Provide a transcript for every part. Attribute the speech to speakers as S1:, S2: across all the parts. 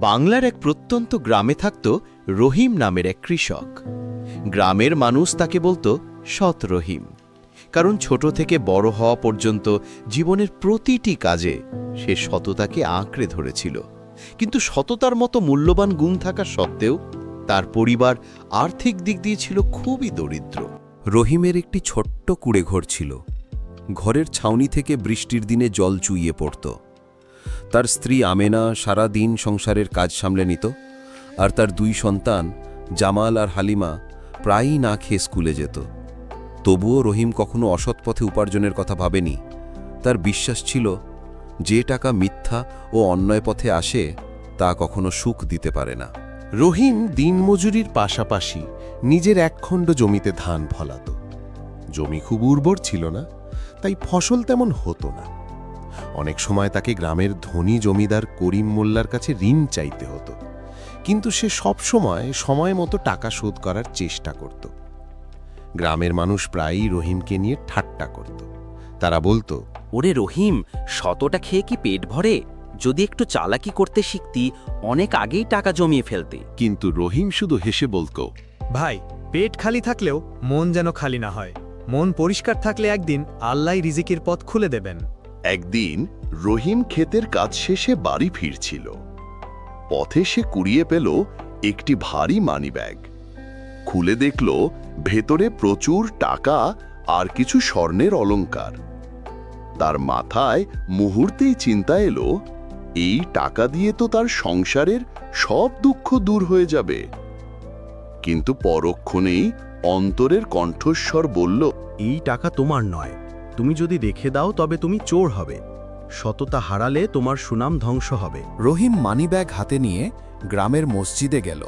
S1: বাংলার এক প্রত্যন্ত গ্রামে থাকত রহিম নামের এক কৃষক। গ্রামের মানুষ তাকে বলতো সৎ রহিম। কারণ ছোট থেকে বড় হওয়া পর্যন্ত জীবনের প্রতিটি কাজে সে সততাকে আঁকড়ে ধরেছিল। কিন্তু সততার মতো মূল্যবান গুণ থাকা সত্ত্বেও তার পরিবার আর্থিক দিক দিয়ে ছিল খুবই দরিদ্র।
S2: রহিমের একটি ছোট্ট কুড়েঘর ছিল। ঘরের ছাউনি থেকে বৃষ্টির দিনে জল চুইয়ে পড়ত। তার স্ত্রী আমেনা সারা দিন সংসারের কাজ সামলে নিত, আর তার দুই সন্তান, জামাল আর হালিমা, প্রায়ই না খেয়ে স্কুলে যেত। তবুও রহিম কখনো অসৎ পথে উপার্জনের কথা ভাবেনি। তার বিশ্বাস ছিল, যে টাকা মিথ্যা ও অন্যায় পথে আসে, তা কখনো সুখ দিতে পারে না।
S3: রহিম দিনমজুরির পাশাপাশি নিজের একখণ্ড জমিতে ধান ফলাত। জমি খুব উর্বর ছিল না, তাই ফসল তেমন হতো না। অনেক সময় তাকে গ্রামের ধনী জমিদার করিম মোল্লার কাছে ঋণ চাইতে হতো। কিন্তু সে সব সময় সময় মতো টাকা শোধ করার চেষ্টা করত। গ্রামের মানুষ প্রায়ই রহিমকে নিয়ে ঠাট্টা করত। তারা বলতো
S4: ওরে রহিম শতটা খেয়ে কি পেট ভরে? যদি একটু চালাকি করতে শিখতি অনেক আগেই টাকা জমিয়ে ফেলতে।
S3: কিন্তু রহিম শুধু হেসে বলতো
S5: ভাই পেট খালি থাকলেও মন যেন খালি না হয়। মন পরিষ্কার থাকলে একদিন আল্লাহ রিজিকের পথ খুলে দেবেন।
S6: একদিন রহিম ক্ষেতের কাজ শেষে বাড়ি ফিরছিল। পথে সে কুড়িয়ে পেল একটি ভারী মানিব্যাগ খুলে দেখল ভেতরে প্রচুর টাকা আর কিছু স্বর্ণের অলংকার। তার মাথায় মুহূর্তেই চিন্তা এলো, এই টাকা দিয়ে তো তার সংসারের সব দুঃখ দূর হয়ে যাবে। কিন্তু পরক্ষণেই অন্তরের কণ্ঠস্বর বলল,
S7: এই টাকা তোমার নয় তুমি যদি রেখে দাও তবে তুমি চোর হবে। সততা হারালে তোমার সুনাম ধ্বংস হবে।
S2: রহিম মানিব্যাগ হাতে নিয়ে গ্রামের মসজিদে গেল।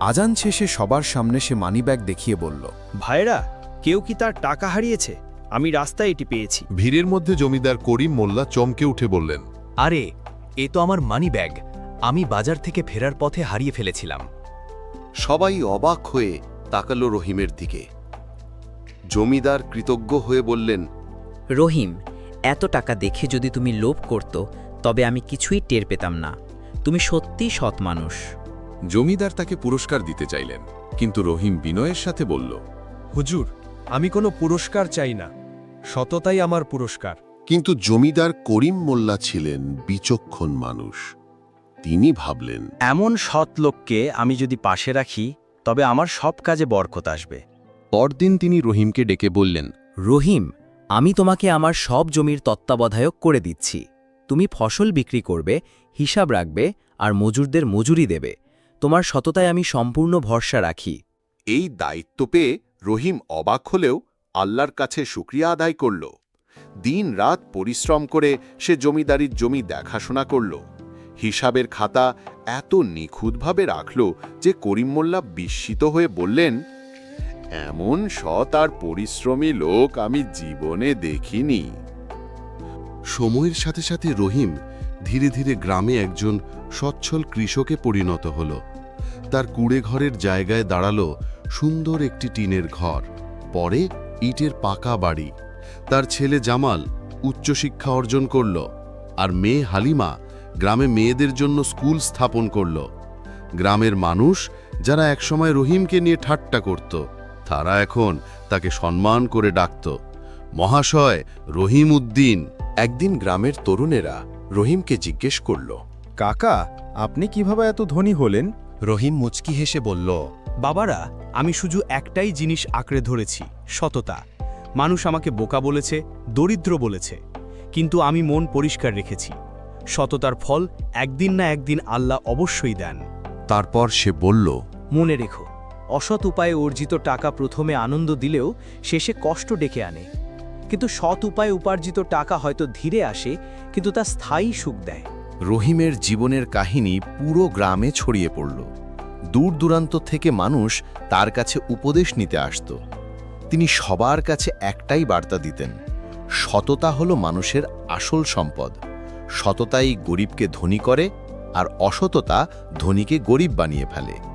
S2: আজান শেষে সবার সামনে সে মানিব্যাগ দেখিয়ে বলল
S5: ভাইরা কেউ কি তার টাকা হারিয়েছে? আমি রাস্তায় এটি পেয়েছি।
S8: ভিড়ের মধ্যে জমিদার করিম মোল্লা চমকে উঠে বললেন
S9: আরে এ তো আমার মানি ব্যাগ আমি বাজার থেকে ফেরার পথে হারিয়ে ফেলেছিলাম।
S3: সবাই অবাক হয়ে তাকালো রহিমের দিকে। জমিদার কৃতজ্ঞ হয়ে বললেন
S4: রহিম এত টাকা দেখে যদি তুমি লোভ করত তবে আমি কিছুই টের পেতাম না। তুমি সত্যি সৎ মানুষ।
S8: জমিদার তাকে পুরস্কার দিতে চাইলেন কিন্তু রহিম বিনয়ের সাথে বলল
S5: হুজুর আমি কোনো পুরস্কার চাই না। সততাই আমার পুরস্কার।
S3: কিন্তু জমিদার করিম মোল্লা ছিলেন বিচক্ষণ মানুষ। তিনি ভাবলেন
S7: এমন সৎ লোককে আমি যদি পাশে রাখি তবে আমার সব কাজে বরকত আসবে।
S2: পরদিন তিনি রহিমকে ডেকে বললেন
S4: রহিম আমি তোমাকে আমার সব জমির তত্ত্বাবধায়ক করে দিচ্ছি। তুমি ফসল বিক্রি করবে, হিসাব রাখবে আর মজুরদের মজুরি দেবে। তোমার সততায় আমি সম্পূর্ণ ভরসা রাখি।
S6: এই দায়িত্ব পেয়ে রহিম অবাক হলেও আল্লাহর কাছে শুক্রিয়া আদায় করল। দিন রাত পরিশ্রম করে সে জমিদারির জমি দেখাশোনা করল। হিসাবের খাতা এত নিখুঁতভাবে রাখল যে করিম মোল্লা বিস্মিত হয়ে বললেন এমন সৎ আর পরিশ্রমী লোক আমি জীবনে দেখিনি।
S3: সময়ের সাথে সাথে রহিম ধীরে ধীরে গ্রামে একজন সচ্ছল কৃষকে পরিণত হল। তার কুড়ে ঘরের জায়গায় দাঁড়াল সুন্দর একটি টিনের ঘর, পরে ইটের পাকা বাড়ি। তার ছেলে জামাল উচ্চশিক্ষা অর্জন করল আর মেয়ে হালিমা গ্রামে মেয়েদের জন্য স্কুল স্থাপন করল। গ্রামের মানুষ যারা একসময় রহিমকে নিয়ে ঠাট্টা করত তারা এখন তাকে সম্মান করে ডাকত। মহাশয় রহিম উদ্দিন একদিন গ্রামের তরুণেরা রহিমকে জিজ্ঞেস করল
S7: কাকা আপনি কীভাবে এত ধনী হলেন?
S2: রহিম মুচকি হেসে বলল
S5: বাবারা আমি শুধু একটাই জিনিস আঁকড়ে ধরেছি সততা। মানুষ আমাকে বোকা বলেছে দরিদ্র বলেছে কিন্তু আমি মন পরিষ্কার রেখেছি। সততার ফল একদিন না একদিন আল্লাহ অবশ্যই দেন।
S3: তারপর সে বলল
S5: মনে রেখো অসৎ উপায়ে অর্জিত টাকা প্রথমে আনন্দ দিলেও শেষে কষ্ট ডেকে আনে। কিন্তু সৎ উপায়ে উপার্জিত টাকা হয়তো ধীরে আসে, কিন্তু তা স্থায়ী সুখ দেয়।
S1: রহিমের জীবনের কাহিনী পুরো গ্রামে ছড়িয়ে পড়ল। দূর দূরান্ত থেকে মানুষ তার কাছে উপদেশ নিতে আসত। তিনি সবার কাছে একটাই বার্তা দিতেন, সততা হলো মানুষের আসল সম্পদ। সততাই গরিবকে ধনী করে আর অসততা ধনীকে গরিব বানিয়ে ফেলে।